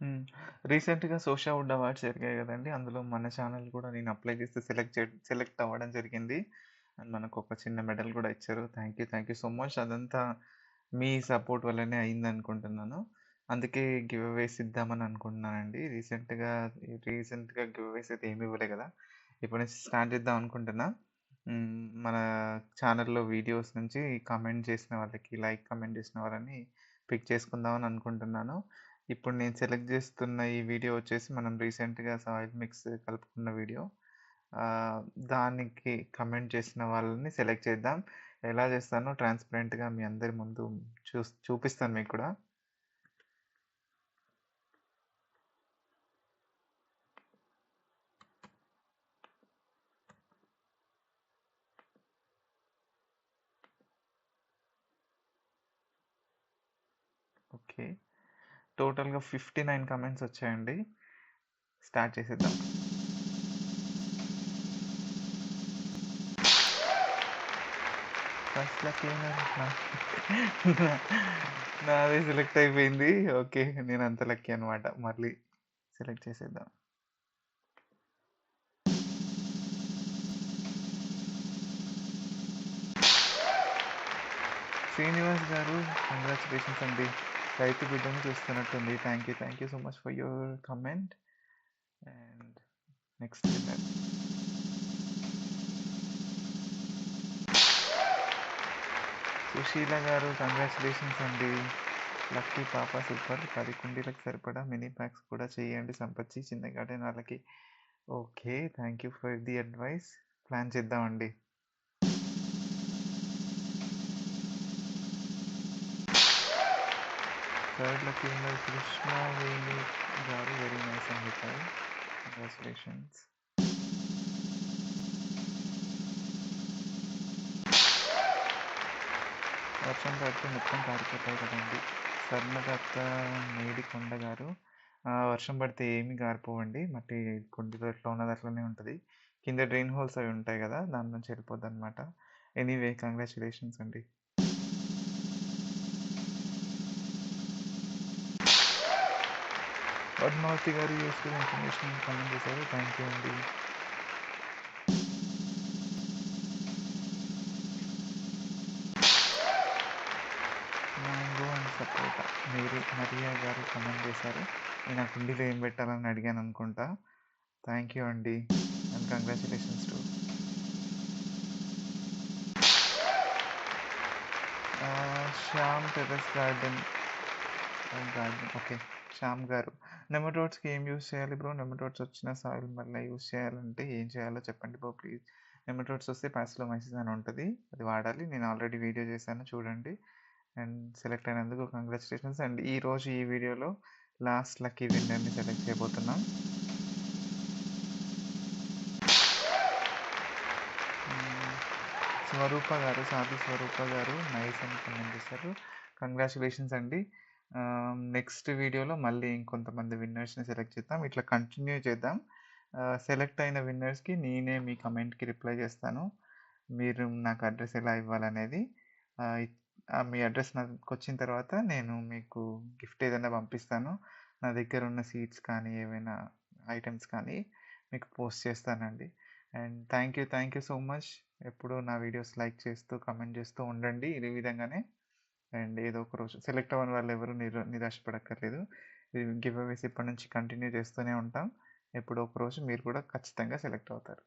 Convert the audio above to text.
హ్మ్. రీసెంట్‌గా Sosha would awards జరిగాయి గదండీ! అందులో మన ఛానెల్ కూడా నేను అప్లై చేస్తే సెలెక్ట్ చే సెలెక్ట్ అవ్వడం జరిగింది. అండ్ మనకొక చిన్న మెడల్ గూడా ఇచ్చారు. Thank you, thank you so much. అదంతా మీ సపోర్ట్ వల్లనే అయిందనుకుంటున్నాను. అందుకే గివ్ అవేస్ ఇద్దామని అనుకుంటున్నానండి. రీసెంట్‌గా రీసెంట్‌గా గివ్ అవేస్ అయితే ఏమి ఇవ్వలే గదా! ఇప్పటి నుంచి స్టార్ట్ చేద్దాం అనుకుంటున్నా. హ్మ్. మన ఛానెల్‌లో వీడియోస్ నుంచి కామెంట్ చేసిన వాళ్ళకి, లైక్ కామెంట్ చేసిన వాళ్ళని పిక్ చేసుకుందామని అనుకుంటున్నాను. ఇప్పుడు నేను సెలెక్ట్ చేస్తున్న ఈ వీడియో వచ్చేసి మనం రీసెంట్‌గా సాయిల్ మిక్స్ కలుపుకున్న వీడియో. దానికి కమెంట్ చేసిన వాళ్ళని సెలెక్ట్ చేద్దాం. ఎలా చేస్తానో ట్రాన్స్‌పరెంట్‌గా మీ అందరి ముందు చూ చూపిస్తాను మీకు కూడా. ఓకే. టోటల్‌గా ఫిఫ్టీ నైన్ కమెంట్స్ వచ్చాయండి. స్టార్ట్ చేసేద్దాం. ఫస్ట్ లక్కీ నా సెలెక్ట్ అయిపోయింది. ఓకే. నేను అంత లక్కీ అనమాట మళ్ళీ సెలెక్ట్ చేసేద్దాం. శ్రీనివాస్ గారు కంగ్రాచులేషన్స్ అండి. రైతు బిడ్డని చూస్తున్నట్టుంది. Thank you, thank you so much for your comment and next winner. Sushila గారు కంగ్రాచులేషన్స్ అండి. లక్కీ పాప సూపర్. పది కుండీలకు సరిపడా మినీ ప్యాక్స్ కూడా చేయండి సంపచ్చి చిన్న గార్డెన్ వాళ్ళకి. Okay. Thank you for the advice. Plan చేద్దామండి. థర్డ్ లక్కీ విన్నర్ కృష్ణవేణి గారు వెరీ నైస్ అని చెప్పారు. కంగ్రాచ్యులేషన్స్. వర్షం పడితే మొత్తం కారిపోతాయి కదండీ! స్వర్ణదత్త మేడికొండ గారు వర్షం పడితే ఏమి కారిపోవండి. మట్టి కుండీలో ఎట్లా ఉన్నది అట్లనే ఉంటుంది కింద డ్రైన్ హోల్స్ అవి ఉంటాయి కదా దాని నుంచి వెళ్ళిపోద్దనమాట. ఎనీవే కంగ్రాచులేషన్స్ అండి. పద్మావతి గారు యూస్‌ఫుల్ ఇన్ఫర్మేషన్ కమెంట్ చేశారు. థ్యాంక్ యూ అండి. మ్యాంగో అండ్ సపోటా మీరు మరియా గారు కమెంట్ చేశారు. నేను ఆ కుండీలో ఏం పెట్టాలని అడిగాను అనుకుంటా. థ్యాంక్ యూ అండి. And congratulations to Shyam terrace garden garden okay. Shyam గారు నెమటోడ్స్‌కి ఏం యూజ్ చేయాలి బ్రో? నెమటోడ్స్ వచ్చిన సాయిల్ మళ్ళీ యూజ్ చేయాలంటే ఏం చేయాలో చెప్పండి బ్రో ప్లీజ్. నెమటోడ్స్ వస్తే పాసిలోమైసిస్ అని ఉంటుంది అది వాడాలి. నేను ఆల్రెడీ వీడియో చేశాను చూడండి. అండ్ సెలెక్ట్ అయినందుకు కంగ్రాచులేషన్స్ అండ్ ఈరోజు ఈ వీడియోలో లాస్ట్ లక్కీ విన్నర్‌ని సెలెక్ట్ చేయబోతున్నాం. స్వరూప గారు, సాధు స్వరూప గారు నైస్ అని కమెంట్ చేశారు. కంగ్రాచులేషన్స్ అండి. నెక్స్ట్ వీడియోలో మళ్ళీ ఇంకొంతమంది విన్నర్స్‌ని సెలెక్ట్ చేద్దాం. ఇట్లా కంటిన్యూ చేద్దాం. సెలెక్ట్ అయిన విన్నర్స్‌కి నేనే మీ కమెంట్కి రిప్లై చేస్తాను. మీరు నాకు అడ్రస్ ఎలా ఇవ్వాలనేది. మీ అడ్రస్ నాకు వచ్చిన తర్వాత నేను మీకు గిఫ్ట్ ఏదైనా పంపిస్తాను. నా దగ్గర ఉన్న సీట్స్ కానీ, ఏవైనా ఐటమ్స్ కానీ మీకు పోస్ట్ చేస్తానండి. And thank you, thank you so much. ఎప్పుడు నా వీడియోస్ లైక్ చేస్తూ, కమెంట్ చేస్తూ ఉండండి. ఇదే విధంగానే. అండ్ ఏదో ఒక రోజు సెలెక్ట్ అవ్వని వాళ్ళు ఎవరు నిర నిరాశపడక్కర్లేదు. గివ్ అవేస్ ఇప్పటి నుంచి కంటిన్యూ చేస్తూనే ఉంటాం. ఎప్పుడో ఒక రోజు మీరు కూడా ఖచ్చితంగా సెలెక్ట్ అవుతారు.